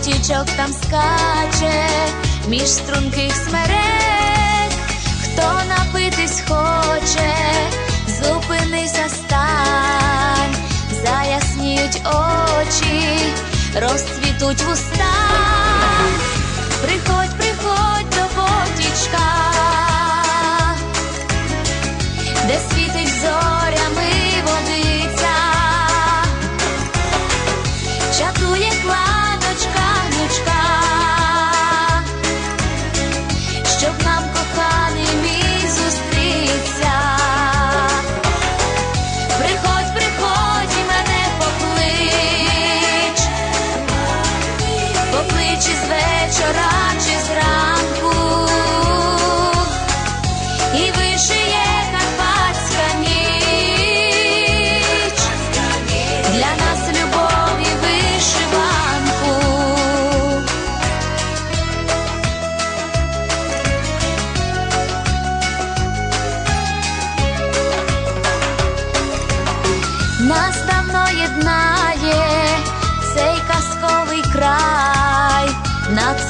Потічок там скаче між струнких смерек, хто напитись хоче, зупинися стань, заясніють очі, розцвітуть вуста. Приходь, приходь до потічка.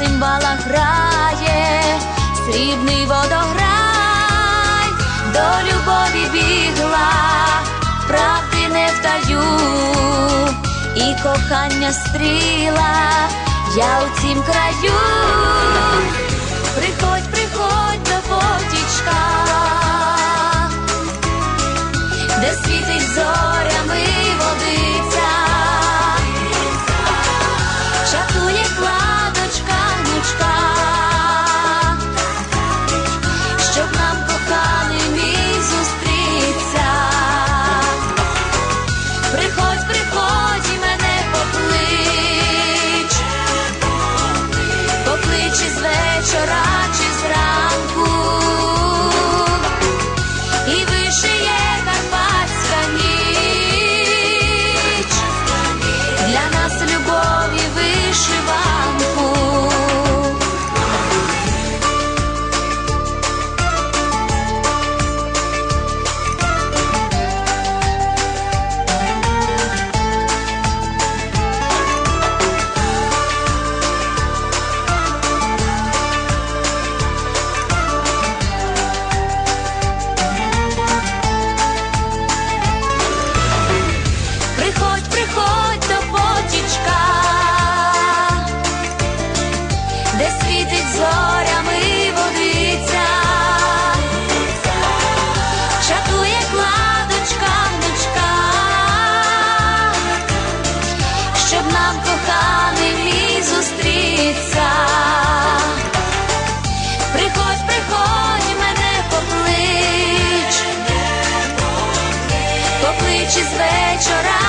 цимбалах грає, срібний водограй, до любові бігла, правди не вдаю, і кохання стріла, я у цім краю. Приходь чи з вечора.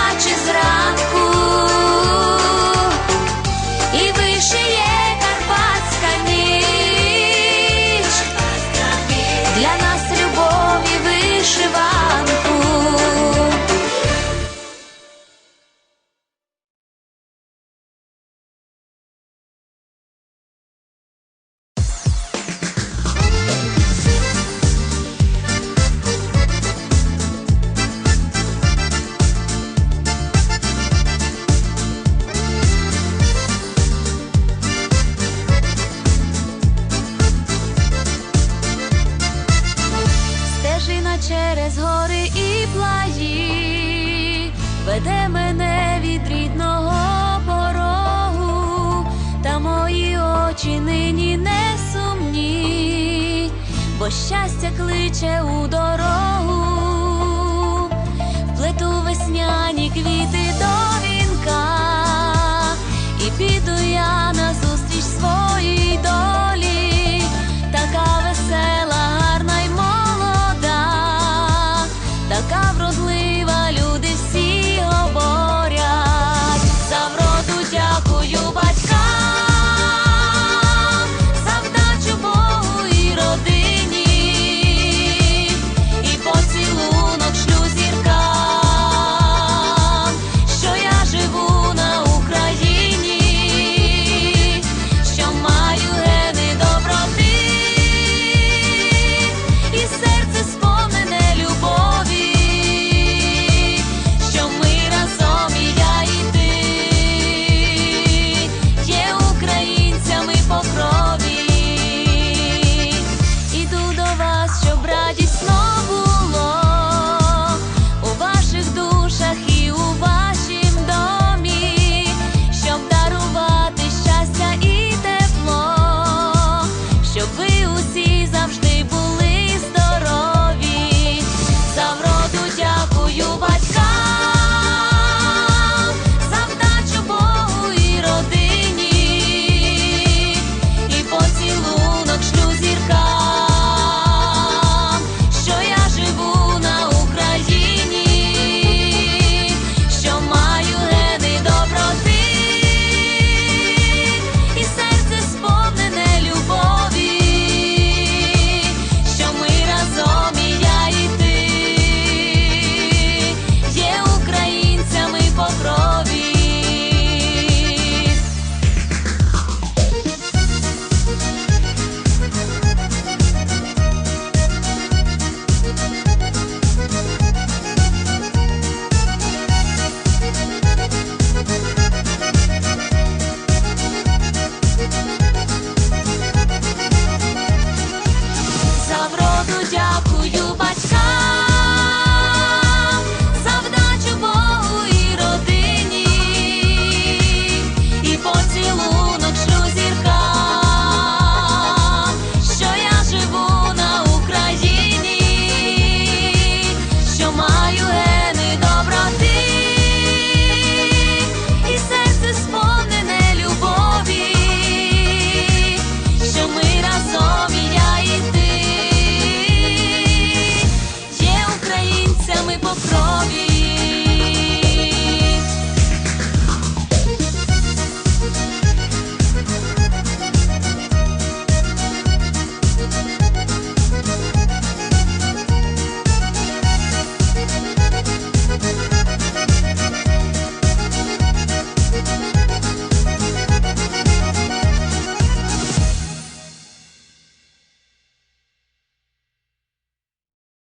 нині не сумні, бо щастя кличе у дорогу, плету весняні квіти.